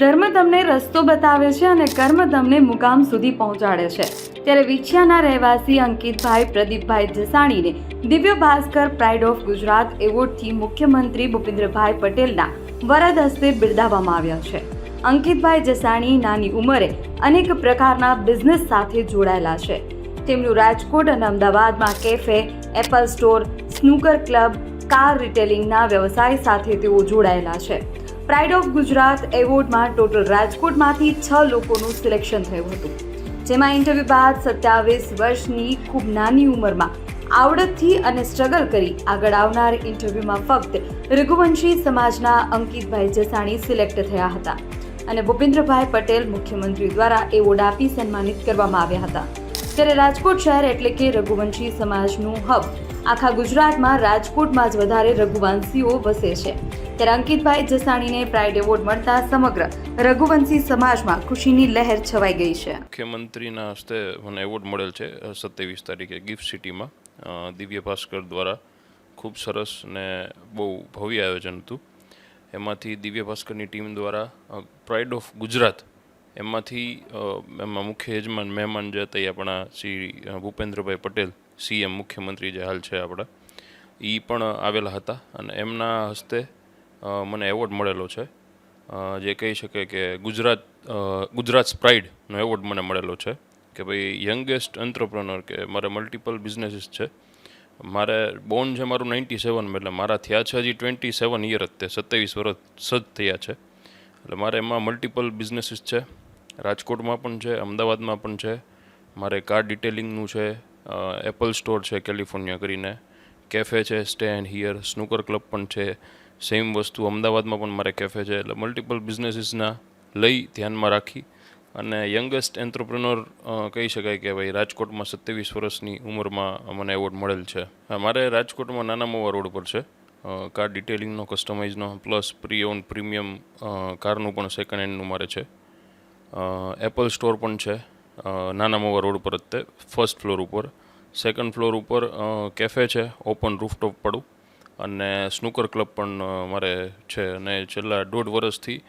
ધર્મ તમને રસ્તો બતાવે છે અને કર્મ તમને મુકામ સુધી પહોંચાડે છે. ત્યારે વિછિયાના રહેવાસી અંકિતભાઈ, પ્રદીપભાઈ જસાણીને દિવ્ય ભાસ્કર પ્રાઇડ ઓફ ગુજરાત એવોર્ડથી મુખ્યમંત્રી ભૂપેન્દ્રભાઈ પટેલના વરદ હસ્તે બિરદાવવામાં આવ્યા છે. અંકિતભાઈ જસાણી નાની ઉંમરે અનેક પ્રકારના બિઝનેસ સાથે જોડાયેલા છે. તેમનું રાજકોટ અને અમદાવાદમાં cafe Apple store snooker club car રિટેલિંગના વ્યવસાય સાથે તેઓ જોડાયેલા છે. પ્રાઇડ ઓફ ગુજરાત એવોર્ડમાં ટોટલ રાજકોટમાંથી છ લોકોનું સિલેક્શન થયું હતું. જેમાં ઇન્ટરવ્યૂ બાદ સત્યાવીસ વર્ષની ખૂબ નાની ઉંમરમાં આવડતથી અને સ્ટ્રગલ કરી આગળ આવનાર ઇન્ટરવ્યૂમાં ફક્ત રઘુવંશી સમાજના અંકિતભાઈ જસાણી સિલેક્ટ થયા હતા. અને ભૂપેન્દ્રભાઈ પટેલ મુખ્યમંત્રી દ્વારા એવોર્ડ આપી સન્માનિત કરવામાં આવ્યા હતા. ત્યારે રાજકોટ શહેર એટલે કે રઘુવંશી સમાજનું હબ આખા ગુજરાતમાં રાજકોટમાં જ વધારે રઘુવંશીઓ વસે છે. ત્યારે અંકિતભાઈ જસાણીને પ્રાઇડ એવોર્ડ મળતા સમગ્ર રઘુવંશી સમાજમાં ખુશીની લહેર છવાઈ ગઈ છે. મુખ્યમંત્રીના હસ્તે મને એવોર્ડ મળેલ છે સત્યાવીસ તારીખે ગિફ્ટ સિટીમાં. દિવ્ય ભાસ્કર દ્વારા ખૂબ સરસ ને બહુ ભવ્ય આયોજન હતું. એમાંથી દિવ્ય ભાસ્કરની ટીમ દ્વારા પ્રાઇડ ઓફ ગુજરાત, એમાંથી એમાં મુખ્ય યજમાન, મહેમાન જે હતા એ આપણા શ્રી ભૂપેન્દ્રભાઈ પટેલ, સીએમ મુખ્યમંત્રી જે હાલ છે આપણા એ પણ આવેલા હતા. અને એમના હસ્તે મને એવોર્ડ મળેલો છે. જે કહી શકે કે ગુજરાત ગુજરાત સ્પ્રાઇડનો એવોર્ડ મને મળેલો છે કે ભાઈ યંગેસ્ટ એન્ટરપ્રનર કે મારે મલ્ટિપલ બિઝનેસીસ છે. મારે બોર્ન છે મારું નાઇન્ટી સેવન એટલે મારા થયા છે હજી ટ્વેન્ટી સેવન યર જ તે, સત્યાવીસ વર્ષ સજ થયા છે. એટલે મારે એમાં મલ્ટિપલ બિઝનેસીસ છે. રાજકોટમાં પણ છે, અમદાવાદમાં પણ છે. મારે કાર ડિટેલિંગનું છે એપલ સ્ટોર છે કેલિફોર્નિયા કરીને. કેફે છે stay and here snooker club પણ છે. સેમ વસ્તુ અમદાવાદમાં પણ મારે કેફે છે. એટલે મલ્ટિપલ બિઝનેસીસના લઈ ધ્યાનમાં રાખી અને યંગેસ્ટ એન્ટરપ્રિનોર કહી શકાય કે ભાઈ રાજકોટમાં સત્યાવીસ વર્ષની ઉંમરમાં મને એવોર્ડ મળેલ છે. મારે રાજકોટમાં નાના મોવા રોડ પર છે. કાર ડિટેલિંગનો કસ્ટમાઇઝનો પ્લસ પ્રી ઓન પ્રીમિયમ કારનું પણ સેકન્ડ હેન્ડનું મારે છે. એપલ સ્ટોર પણ છે નાના મોવા રોડ પર જ તે ફર્સ્ટ ફ્લોર ઉપર. સેકન્ડ ફ્લોર ઉપર કેફે છે ઓપન રૂફટોપ પડું. અને સ્નૂકર ક્લબ પણ મારે છે અને છેલ્લા દોઢ વર્ષથી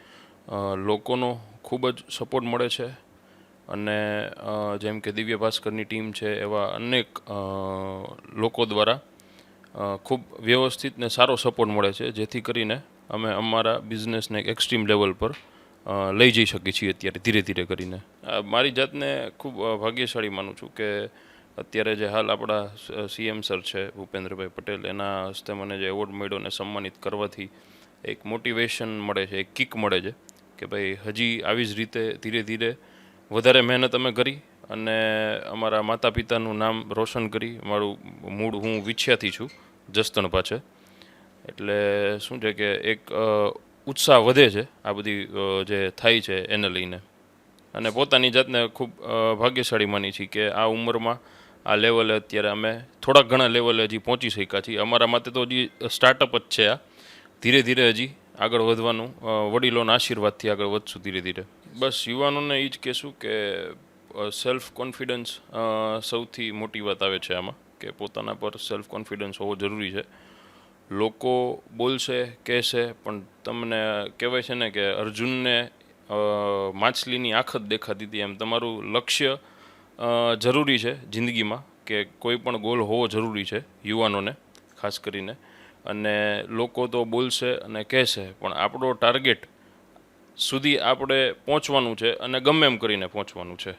લોકોનો ખૂબ જ સપોર્ટ મળે છે. અને જેમ કે દિવ્ય ભાસ્કરની ટીમ છે એવા અનેક લોકો દ્વારા ખૂબ વ્યવસ્થિત ને સારો સપોર્ટ મળે છે, જેથી કરીને અમે અમારા બિઝનેસને એક એક્સ્ટ્રીમ લેવલ પર લઈ જઈ શકીએ છીએ અત્યારે ધીરે ધીરે કરીને. મારી જાતને ખૂબ ભાગ્યશાળી માનું છું કે અત્યારે જે હાલ આપણા સીએમ સર છે, ભૂપેન્દ્રભાઈ પટેલ, એના હસ્તે મને જે એવોર્ડ મળ્યો ને સન્માનિત કરવાથી એક મોટિવેશન મળે છે, એક કિક મળે છે કે ભાઈ હજી આવી જ રીતે ધીરે ધીરે વધારે મહેનત અમે કરી અને અમારા માતા પિતાનું નામ રોશન કરી, મારું મૂળ હું વિછ્યાથી છું જસદણ પાછે એટલે શું છે કે એક ઉત્સાહ વધે છે આ બધી જે થાય છે એને લઈને. અને પોતાની જાતને ખૂબ ભાગ્યશાળી માની છીએ કે આ ઉંમરમાં આ લેવલે અત્યારે અમે થોડાક ઘણા લેવલે હજી પહોંચી શક્યા છીએ. અમારા માટે તો હજી સ્ટાર્ટઅપ જ છે આ. ધીરે ધીરે હજી આગળ વધવાનું વડીલોના આશીર્વાદથી આગળ વધશું ધીરે ધીરે. બસ યુવાનોને એ જ કહેશું કે સેલ્ફ કોન્ફિડન્સ સૌથી મોટી વાત આવે છે આમાં, કે પોતાના પર સેલ્ફ કોન્ફિડન્સ હોવો જરૂરી છે. લોકો બોલશે, કહેશે, પણ તમને કહેવાય છે ને કે અર્જુનને માછલીની આંખ જ દેખાતી હતી એમ. તમારું લક્ષ્ય જરૂરી છે જિંદગીમાં કે કોઈ પણ ગોલ હોવો જરૂરી છે યુવાનોને, ખાસ કરીને. અને લોકો તો બોલશે અને કહેશે, પણ આપણો ટાર્ગેટ સુધી આપણે પહોંચવાનું છે અને ગમે એમ કરીને પહોંચવાનું છે.